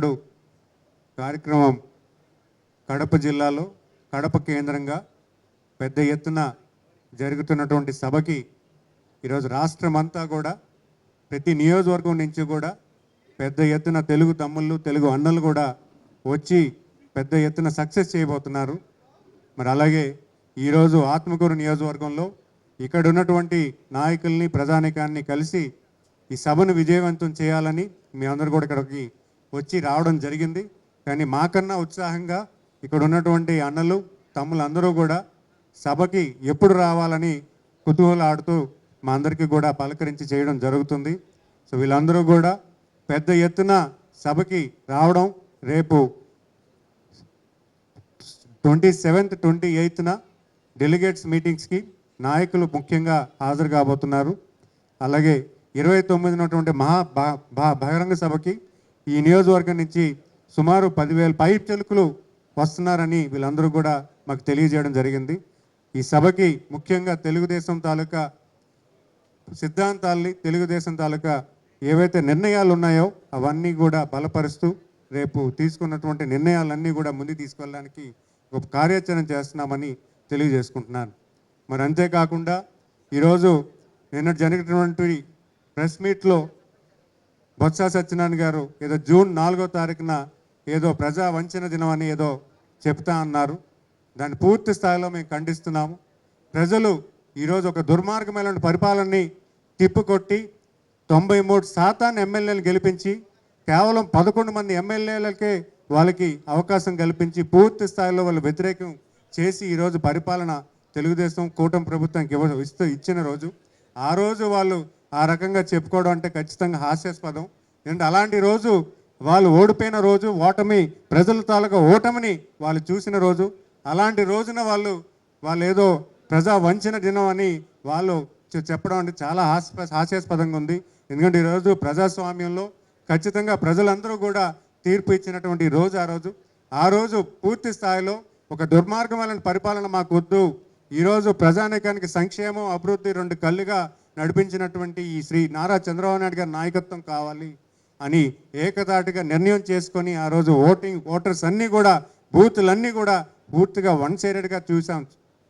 ఈనాడు కార్యక్రమం కడప జిల్లాలో కడప కేంద్రంగా పెద్ద ఎత్తున జరుగుతున్నటువంటి సభకి ఈరోజు రాష్ట్రం అంతా కూడా ప్రతి నియోజకవర్గం నుంచి కూడా పెద్ద ఎత్తున తెలుగు తమ్ముళ్ళు తెలుగు అన్నలు కూడా వచ్చి పెద్ద ఎత్తున సక్సెస్ చేయబోతున్నారు. మరి అలాగే ఈరోజు ఆత్మకూరు నియోజకవర్గంలో ఇక్కడ ఉన్నటువంటి నాయకుల్ని ప్రజానికాన్ని కలిసి ఈ సభను విజయవంతం చేయాలని మీ అందరూ కూడా ఇక్కడికి వచ్చి రావడం జరిగింది. కానీ మాకన్నా ఉత్సాహంగా ఇక్కడ ఉన్నటువంటి అన్నలు తమ్ములు అందరూ కూడా సభకి ఎప్పుడు రావాలని కుతూహలాడుతూ మా అందరికీ కూడా పలకరించి చేయడం జరుగుతుంది. సో వీళ్ళందరూ కూడా పెద్ద ఎత్తున సభకి రావడం రేపు ట్వంటీ సెవెంత్ ట్వంటీ ఎయిత్న డెలిగేట్స్ మీటింగ్స్కి నాయకులు ముఖ్యంగా హాజరు కాబోతున్నారు. అలాగే ఇరవై తొమ్మిదినటువంటి మహా బా- బహిరంగ సభకి ఈ నియోజకవర్గం నుంచి సుమారు పదివేల పై చెలుకులు వస్తున్నారని వీళ్ళందరూ కూడా మాకు తెలియజేయడం జరిగింది. ఈ సభకి ముఖ్యంగా తెలుగుదేశం తాలూకా సిద్ధాంతాల్ని తెలుగుదేశం తాలూకా ఏవైతే నిర్ణయాలు ఉన్నాయో అవన్నీ కూడా బలపరుస్తూ రేపు తీసుకున్నటువంటి నిర్ణయాలన్నీ కూడా ముందు తీసుకెళ్ళడానికి ఒక కార్యాచరణ చేస్తున్నామని తెలియజేసుకుంటున్నాను. మరి అంతేకాకుండా ఈరోజు నిన్న జరిగినటువంటి ప్రెస్ మీట్లో బొత్స సత్యనారాయణ గారు ఏదో జూన్ నాలుగో తారీఖున ఏదో ప్రజా వంచన దినం అని ఏదో చెప్తా అన్నారు. దాన్ని పూర్తి స్థాయిలో మేము ఖండిస్తున్నాము. ప్రజలు ఈరోజు ఒక దుర్మార్గమైన పరిపాలనని తిప్పుకొట్టి తొంభై మూడు శాతాన్ని ఎమ్మెల్యేలు గెలిపించి కేవలం పదకొండు మంది ఎమ్మెల్యేలకే వాళ్ళకి అవకాశం కల్పించి పూర్తి స్థాయిలో వాళ్ళు వ్యతిరేకం చేసి ఈరోజు పరిపాలన తెలుగుదేశం కూటమి ప్రభుత్వానికి ఇవ్వ ఇస్తూ ఇచ్చిన రోజు. ఆ రోజు వాళ్ళు ఆ రకంగా చెప్పుకోవడం అంటే ఖచ్చితంగా హాస్యాస్పదం. ఎందుకంటే అలాంటి రోజు వాళ్ళు ఓడిపోయిన రోజు ఓటమి ప్రజల తాలూకా ఓటమిని వాళ్ళు చూసిన రోజు అలాంటి రోజున వాళ్ళు వాళ్ళు ఏదో ప్రజా వంచన దినం అని వాళ్ళు చెప్పడం అంటే చాలా హాస్య హాస్యాస్పదంగా ఉంది. ఎందుకంటే ఈరోజు ప్రజాస్వామ్యంలో ఖచ్చితంగా ప్రజలందరూ కూడా తీర్పు ఇచ్చినటువంటి రోజు ఆ రోజు. ఆ రోజు పూర్తి స్థాయిలో ఒక దుర్మార్గమైన పరిపాలన మాకు వద్దు. ఈరోజు ప్రజానీకానికి సంక్షేమం అభివృద్ధి రెండు కళ్ళుగా నడిపించినటువంటి ఈ శ్రీ నారా చంద్రబాబు నాయుడు గారి నాయకత్వం కావాలి అని ఏకతాటిగా నిర్ణయం చేసుకొని ఆ రోజు ఓటింగ్ ఓటర్స్ అన్నీ కూడా బూతులన్నీ కూడా పూర్తిగా వన్ సైడెడ్గా చూసాం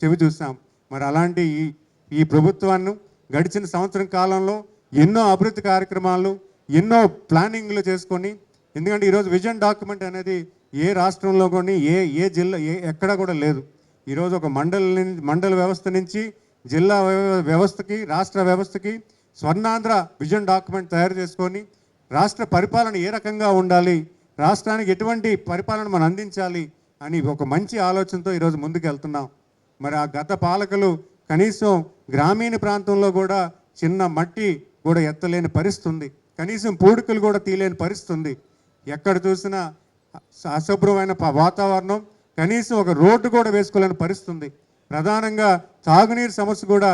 చెవి చూసాం. మరి అలాంటి ఈ ఈ ప్రభుత్వాన్ని గడిచిన సంవత్సరం కాలంలో ఎన్నో అభివృద్ధి కార్యక్రమాలు ఎన్నో ప్లానింగ్లు చేసుకొని ఎందుకంటే ఈరోజు విజన్ డాక్యుమెంట్ అనేది ఏ రాష్ట్రంలో కానీ ఏ ఏ జిల్లా ఏ ఎక్కడా కూడా లేదు. ఈరోజు ఒక మండల మండల వ్యవస్థ నుంచి జిల్లా వ్యవ- వ్యవస్థకి రాష్ట్ర వ్యవస్థకి స్వర్ణాంధ్ర విజన్ డాక్యుమెంట్ తయారు చేసుకొని రాష్ట్ర పరిపాలన ఏ రకంగా ఉండాలి రాష్ట్రానికి ఎటువంటి పరిపాలన మనం అందించాలి అని ఒక మంచి ఆలోచనతో ఈరోజు ముందుకు వెళ్తున్నాం. మరి ఆ గత పాలకులు కనీసం గ్రామీణ ప్రాంతంలో కూడా చిన్న మట్టి కూడా ఎత్తలేని పరిస్థితి ఉంది కనీసం పూడికలు కూడా తీయలేని పరిస్థితి ఉంది ఎక్కడ చూసినా అశుభ్రమైన వాతావరణం కనీసం ఒక రోడ్డు కూడా వేసుకోలేని పరిస్థితి ఉంది ప్రధానంగా తాగునీరు సమస్య కూడా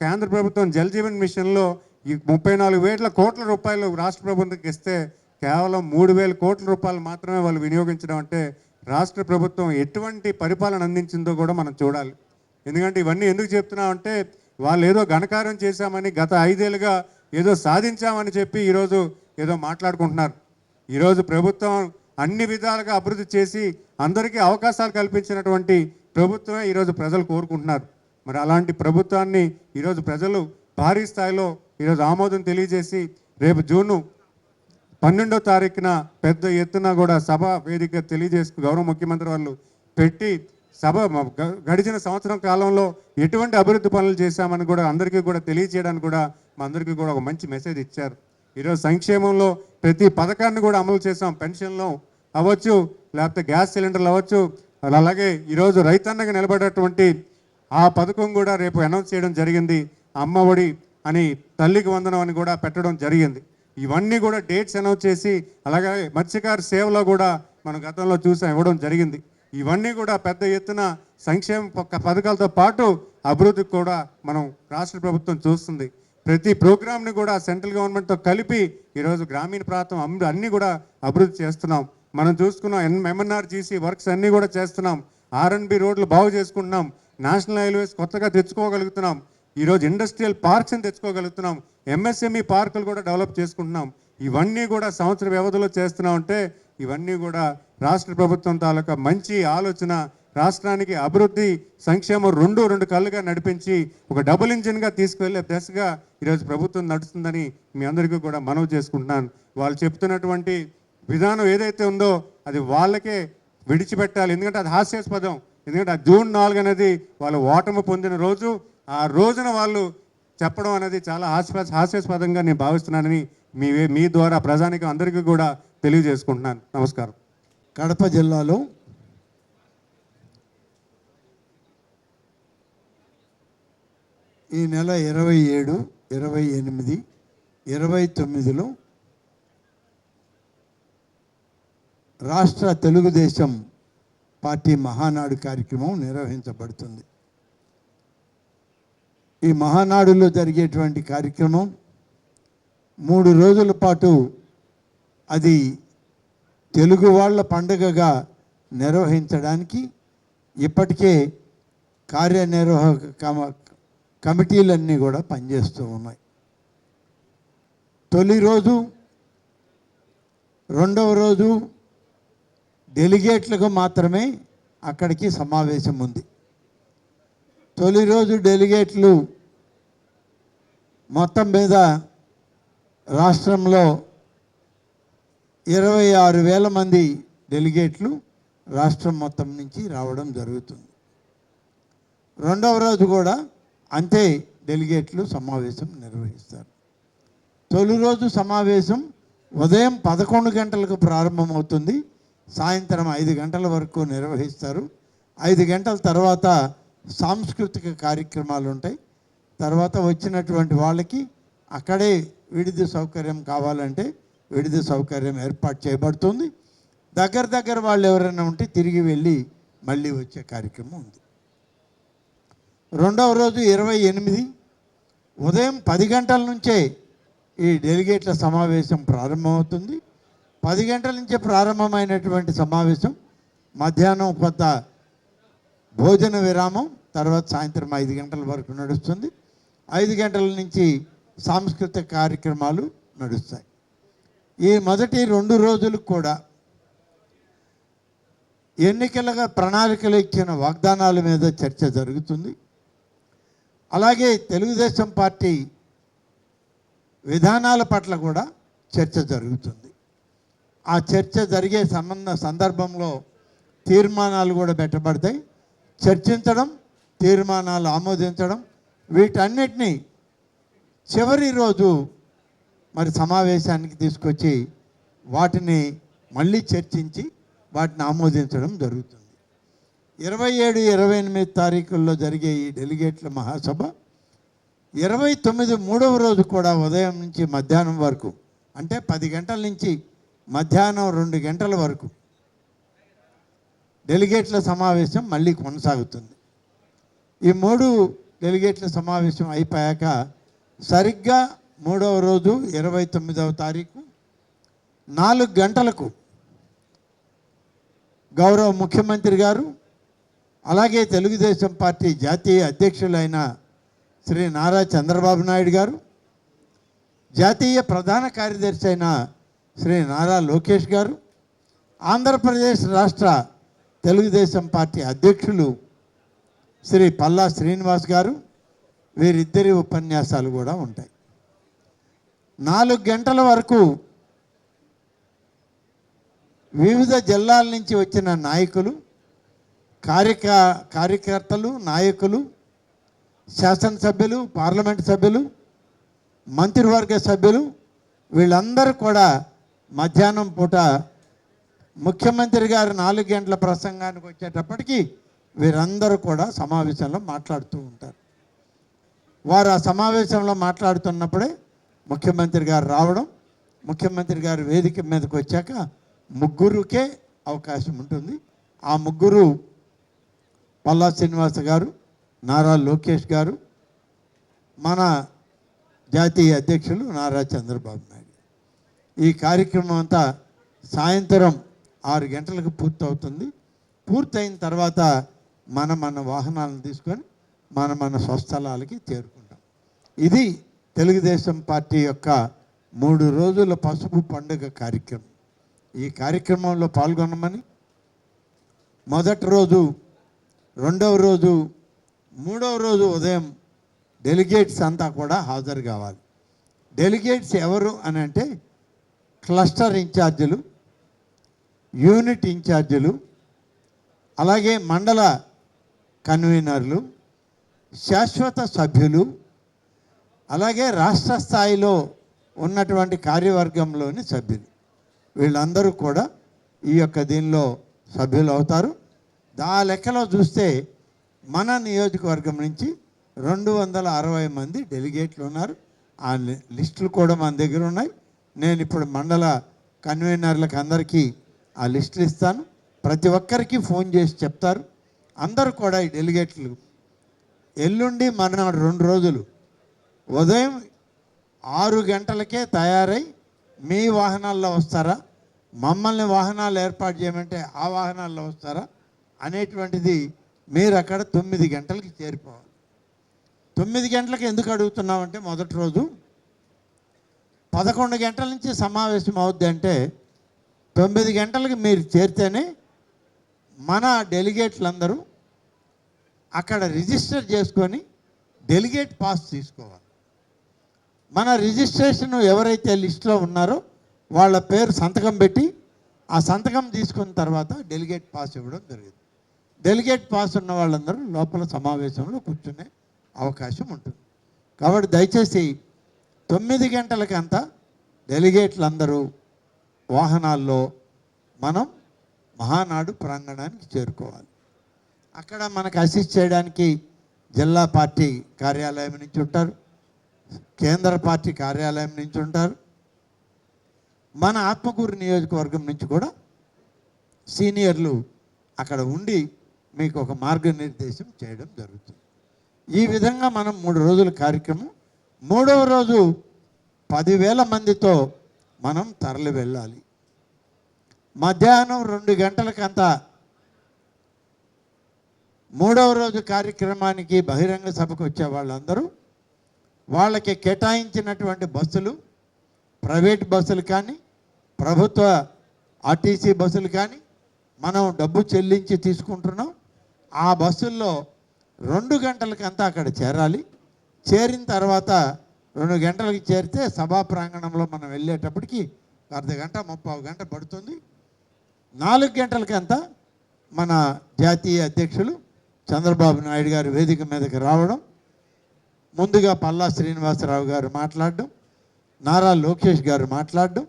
కేంద్ర ప్రభుత్వం జల్ జీవన్ మిషన్లో ఈ ముప్పై నాలుగు వేల కోట్ల రూపాయలు రాష్ట్ర ప్రభుత్వంకి ఇస్తే కేవలం మూడు వేల కోట్ల రూపాయలు మాత్రమే వాళ్ళు వినియోగించడం అంటే రాష్ట్ర ప్రభుత్వం ఎటువంటి పరిపాలన అందించిందో కూడా మనం చూడాలి. ఎందుకంటే ఇవన్నీ ఎందుకు చెప్తున్నామంటే వాళ్ళు ఏదో ఘనకారం చేశామని గత ఐదేళ్ళుగా ఏదో సాధించామని చెప్పి ఈరోజు ఏదో మాట్లాడుకుంటున్నారు. ఈరోజు ప్రభుత్వం అన్ని విధాలుగా అభివృద్ధి చేసి అందరికీ అవకాశాలు కల్పించినటువంటి ప్రభుత్వమే ఈరోజు ప్రజలు కోరుకుంటున్నారు. మరి అలాంటి ప్రభుత్వాన్ని ఈరోజు ప్రజలు భారీ స్థాయిలో ఈరోజు ఆమోదం తెలియజేసి రేపు జూను పన్నెండో తారీఖున పెద్ద ఎత్తున కూడా సభ వేదిక తెలియజేసుకు గౌరవ ముఖ్యమంత్రి వాళ్ళు పెట్టి సభ గ- గడిచిన సంవత్సరం కాలంలో ఎటువంటి అభివృద్ధి పనులు చేశామని కూడా అందరికీ కూడా తెలియజేయడానికి కూడా మా అందరికీ కూడా ఒక మంచి మెసేజ్ ఇచ్చారు. ఈరోజు సంక్షేమంలో ప్రతి పథకాన్ని కూడా అమలు చేసాం పెన్షన్లో అవ్వచ్చు లేకపోతే గ్యాస్ సిలిండర్లు అవ్వచ్చు అలాగే ఈరోజు రైతన్నగా నిలబడేటువంటి ఆ పథకం కూడా రేపు అనౌన్స్ చేయడం జరిగింది. అమ్మ ఒడి అని తల్లికి వందనం అని కూడా పెట్టడం జరిగింది. ఇవన్నీ కూడా డేట్స్ అనౌన్స్ చేసి అలాగే మత్స్యకారు సేవలో కూడా మనం గతంలో చూసాం ఇవ్వడం జరిగింది. ఇవన్నీ కూడా పెద్ద ఎత్తున సంక్షేమ పథకాలతో పాటు అభివృద్ధికి కూడా మనం రాష్ట్ర ప్రభుత్వం చూస్తుంది. ప్రతి ప్రోగ్రామ్ని కూడా సెంట్రల్ గవర్నమెంట్తో కలిపి ఈరోజు గ్రామీణ ప్రాంతం అన్ని అన్నీ కూడా అభివృద్ధి చేస్తున్నాం. మనం చూసుకున్నాం ఎన్ ఎంఎన్ఆర్జీసీ వర్క్స్ అన్నీ కూడా చేస్తున్నాం. ఆర్ఎన్బి రోడ్లు బాగు చేసుకుంటున్నాం. నేషనల్ హైవేస్ కొత్తగా తెచ్చుకోగలుగుతున్నాం. ఈరోజు ఇండస్ట్రియల్ పార్క్స్ని తెచ్చుకోగలుగుతున్నాం. ఎంఎస్ఎంఈ పార్కులు కూడా డెవలప్ చేసుకుంటున్నాం. ఇవన్నీ కూడా సంవత్సర వ్యవధిలో చేస్తున్నాం అంటే ఇవన్నీ కూడా రాష్ట్ర ప్రభుత్వం తాలూకా మంచి ఆలోచన రాష్ట్రానికి అభివృద్ధి సంక్షేమం రెండు రెండు కళ్ళుగా నడిపించి ఒక డబుల్ ఇంజిన్గా తీసుకువెళ్ళే దశగా ఈరోజు ప్రభుత్వం నడుస్తుందని మీ అందరికీ కూడా మనవి చేసుకుంటున్నాను. వాళ్ళు చెప్తున్నటువంటి విధానం ఏదైతే ఉందో అది వాళ్ళకే విడిచిపెట్టాలి. ఎందుకంటే అది హాస్యాస్పదం. ఎందుకంటే ఆ జూన్ నాలుగు అనేది వాళ్ళు ఓటమి పొందిన రోజు ఆ రోజున వాళ్ళు చెప్పడం అనేది చాలా హాస్య హాస్యాస్పదంగా నేను భావిస్తున్నానని మీ మీ ద్వారా ప్రజానికి అందరికీ కూడా తెలియజేసుకుంటున్నాను. నమస్కారం. కడప జిల్లాలో ఈ నెల ఇరవై ఏడు ఇరవై ఎనిమిది ఇరవై తొమ్మిదిలో రాష్ట్ర తెలుగుదేశం పార్టీ మహానాడు కార్యక్రమం నిర్వహించబడుతుంది. ఈ మహానాడులో జరిగేటువంటి కార్యక్రమం మూడు రోజుల పాటు అది తెలుగు వాళ్ళ పండుగగా నిర్వహించడానికి ఇప్పటికే కార్యనిర్వాహక కమ కమిటీలన్నీ కూడా పనిచేస్తూ ఉన్నాయి. తొలి రోజు రెండవ రోజు డెలిగేట్లకు మాత్రమే అక్కడికి సమావేశం ఉంది. తొలి రోజు డెలిగేట్లు మొత్తం మీద రాష్ట్రంలో ఇరవై ఆరు వేల మంది డెలిగేట్లు రాష్ట్రం మొత్తం నుంచి రావడం జరుగుతుంది. రెండవ రోజు కూడా అంతే డెలిగేట్లు సమావేశం నిర్వహిస్తారు. తొలి రోజు సమావేశం ఉదయం పదకొండు గంటలకు ప్రారంభమవుతుంది. సాయంత్రం ఐదు గంటల వరకు నిర్వహిస్తారు. ఐదు గంటల తర్వాత సాంస్కృతిక కార్యక్రమాలు ఉంటాయి. తర్వాత వచ్చినటువంటి వాళ్ళకి అక్కడే విడిది సౌకర్యం కావాలంటే విడిది సౌకర్యం ఏర్పాటు చేయబడుతుంది. దగ్గర దగ్గర వాళ్ళు ఎవరైనా ఉంటే తిరిగి వెళ్ళి మళ్ళీ వచ్చే కార్యక్రమం ఉంది. రెండవ రోజు ఇరవై ఎనిమిది ఉదయం పది గంటల నుంచే ఈ డెలిగేట్ల సమావేశం ప్రారంభమవుతుంది. పది గంటల నుంచే ప్రారంభమైనటువంటి సమావేశం. మధ్యాహ్నం కొంత భోజన విరామం తర్వాత సాయంత్రం ఐదు గంటల వరకు నడుస్తుంది. ఐదు గంటల నుంచి సాంస్కృతిక కార్యక్రమాలు నడుస్తాయి. ఈ మొదటి రెండు రోజులు కూడా ఎన్నికలుగా ప్రణాళికలు ఇచ్చిన వాగ్దానాల మీద చర్చ జరుగుతుంది. అలాగే తెలుగుదేశం పార్టీ విధానాల పట్ల కూడా చర్చ జరుగుతుంది. ఆ చర్చ జరిగే సంబంధ సందర్భంలో తీర్మానాలు కూడా పెట్టబడతాయి. చర్చించడం తీర్మానాలు ఆమోదించడం వీటన్నిటినీ చివరి రోజు మరి సమావేశానికి తీసుకొచ్చి వాటిని మళ్ళీ చర్చించి వాటిని ఆమోదించడం జరుగుతుంది. ఇరవై ఏడు ఇరవై ఎనిమిది తారీఖుల్లో జరిగే ఈ డెలిగేట్ల మహాసభ ఇరవై తొమ్మిది మూడవ రోజు కూడా ఉదయం నుంచి మధ్యాహ్నం వరకు అంటే పది గంటల నుంచి మధ్యాహ్నం రెండు గంటల వరకు డెలిగేట్ల సమావేశం మళ్ళీ కొనసాగుతుంది. ఈ మూడు డెలిగేట్ల సమావేశం అయిపోయాక సరిగ్గా మూడవ రోజు ఇరవై తొమ్మిదవ తారీఖు నాలుగు గంటలకు గౌరవ ముఖ్యమంత్రి గారు అలాగే తెలుగుదేశం పార్టీ జాతీయ అధ్యక్షులైన శ్రీ నారా చంద్రబాబు నాయుడు గారు జాతీయ ప్రధాన కార్యదర్శి అయిన శ్రీ నారా లోకేష్ గారు ఆంధ్రప్రదేశ్ రాష్ట్ర తెలుగుదేశం పార్టీ అధ్యక్షులు శ్రీ పల్లా శ్రీనివాస్ గారు వీరిద్దరి ఉపన్యాసాలు కూడా ఉంటాయి. నాలుగు గంటల వరకు వివిధ జిల్లాల నుంచి వచ్చిన నాయకులు కార్యక కార్యకర్తలు నాయకులు శాసనసభ్యులు పార్లమెంట్ సభ్యులు మంత్రివర్గ సభ్యులు వీళ్ళందరూ కూడా మధ్యాహ్నం పూట ముఖ్యమంత్రి గారు నాలుగు గంటల ప్రసంగానికి వచ్చేటప్పటికి వీరందరూ కూడా సమావేశంలో మాట్లాడుతూ ఉంటారు. వారు ఆ సమావేశంలో మాట్లాడుతున్నప్పుడే ముఖ్యమంత్రి గారు రావడం ముఖ్యమంత్రి గారు వేదిక మీదకి వచ్చాక ముగ్గురుకే అవకాశం ఉంటుంది. ఆ ముగ్గురు పల్లా శ్రీనివాస గారు నారా లోకేష్ గారు మన జాతీయ అధ్యక్షులు నారా చంద్రబాబు నాయుడు. ఈ కార్యక్రమం అంతా సాయంత్రం ఆరు గంటలకు పూర్తవుతుంది. పూర్తయిన తర్వాత మన మన వాహనాలను తీసుకొని మన మన స్వస్థలాలకి చేరుకుంటాం. ఇది తెలుగుదేశం పార్టీ యొక్క మూడు రోజుల పసుపు పండుగ కార్యక్రమం. ఈ కార్యక్రమంలో పాల్గొనమని మొదటి రోజు రెండవ రోజు మూడవ రోజు ఉదయం డెలిగేట్స్ అంతా కూడా హాజరు కావాలి. డెలిగేట్స్ ఎవరు అని అంటే క్లస్టర్ ఇన్ఛార్జీలు యూనిట్ ఇన్ఛార్జీలు అలాగే మండల కన్వీనర్లు శాశ్వత సభ్యులు అలాగే రాష్ట్ర స్థాయిలో ఉన్నటువంటి కార్యవర్గంలోని సభ్యులు. వీళ్ళందరూ కూడా ఈ యొక్క దీనిలో సభ్యులు అవుతారు. దా లెక్కలో చూస్తే మన నియోజకవర్గం నుంచి రెండు వందల అరవై మంది డెలిగేట్లు ఉన్నారు. ఆ లి- లిస్టులు కూడా మన దగ్గర ఉన్నాయి. నేను ఇప్పుడు మండల కన్వీనర్లకు అందరికీ ఆ లిస్టులు ఇస్తాను. ప్రతి ఒక్కరికి ఫోన్ చేసి చెప్తారు. అందరూ కూడా ఈ డెలిగేట్లు ఎల్లుండి మర్నాడు రెండు రోజులు ఉదయం ఆరు గంటలకే తయారై మీ వాహనాల్లో వస్తారా? మమ్మల్ని వాహనాలు ఏర్పాటు చేయమంటే ఆ వాహనాల్లో వస్తారా? అనేటువంటిది మీరు అక్కడ తొమ్మిది గంటలకి చేరిపోవాలి. తొమ్మిది గంటలకు ఎందుకు అడుగుతున్నామంటే మొదటి రోజు పదకొండు గంటల నుంచి సమావేశం అవుద్ది అంటే తొమ్మిది గంటలకు మీరు చేరితేనే మన డెలిగేట్లందరూ అక్కడ రిజిస్టర్ చేసుకొని డెలిగేట్ పాస్ తీసుకోవాలి. మన రిజిస్ట్రేషన్ ఎవరైతే లిస్ట్లో ఉన్నారో వాళ్ళ పేరు సంతకం పెట్టి ఆ సంతకం తీసుకున్న తర్వాత డెలిగేట్ పాస్ ఇవ్వడం జరిగింది. డెలిగేట్ పాస్ ఉన్న వాళ్ళందరూ లోపల సమావేశంలో కూర్చునే అవకాశం ఉంటుంది. కాబట్టి దయచేసి తొమ్మిది గంటలకంతా డెలిగేట్లందరూ వాహనాల్లో మనం మహానాడు ప్రాంగణానికి చేరుకోవాలి. అక్కడ మనకు అసిస్ట్ చేయడానికి జిల్లా పార్టీ కార్యాలయం నుంచి ఉంటారు కేంద్ర పార్టీ కార్యాలయం నుంచి ఉంటారు మన ఆత్మకూరు నియోజకవర్గం నుంచి కూడా సీనియర్లు అక్కడ ఉండి మీకు ఒక మార్గనిర్దేశం చేయడం జరుగుతుంది. ఈ విధంగా మనం మూడు రోజుల కార్యక్రమం మూడవ రోజు పదివేల మందితో మనం తరలి వెళ్ళాలి. మధ్యాహ్నం రెండు గంటలకంతా మూడవ రోజు కార్యక్రమానికి బహిరంగ సభకు వచ్చే వాళ్ళందరూ వాళ్ళకి కేటాయించినటువంటి బస్సులు ప్రైవేట్ బస్సులు కానీ ప్రభుత్వ ఆర్టీసీ బస్సులు కానీ మనం డబ్బు చెల్లించి తీసుకుంటున్నాం. ఆ బస్సుల్లో రెండు గంటలకంతా అక్కడ చేరాలి. చేరిన తర్వాత రెండు గంటలకి చేరితే సభా ప్రాంగణంలో మనం వెళ్ళేటప్పటికి అర్ధ గంట ముప్పావు గంట పడుతుంది. నాలుగు గంటలకంతా మన జాతీయ అధ్యక్షులు చంద్రబాబు నాయుడు గారు వేదిక మీదకి రావడం ముందుగా పల్లా శ్రీనివాసరావు గారు మాట్లాడడం నారా లోకేష్ గారు మాట్లాడడం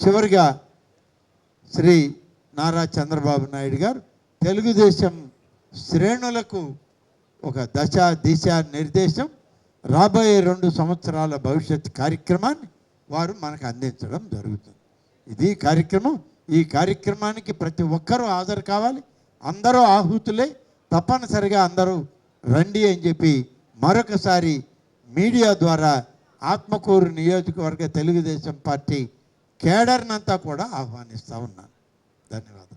చివరిగా శ్రీ నారా చంద్రబాబు నాయుడు గారు తెలుగుదేశం శ్రేణులకు ఒక దశ దిశ నిర్దేశం రాబోయే రెండు సంవత్సరాల భవిష్యత్ కార్యక్రమాన్ని వారు మనకు అందించడం జరుగుతుంది. ఇది కార్యక్రమం. ఈ కార్యక్రమానికి ప్రతి ఒక్కరూ హాజరు కావాలి. అందరూ ఆహుతులే తప్పనిసరిగా అందరూ రండి అని చెప్పి మరొకసారి మీడియా ద్వారా ఆత్మకూరు నియోజకవర్గ తెలుగుదేశం పార్టీ కేడర్నంతా కూడా ఆహ్వానిస్తూ ఉన్నాను. ధన్యవాదాలు.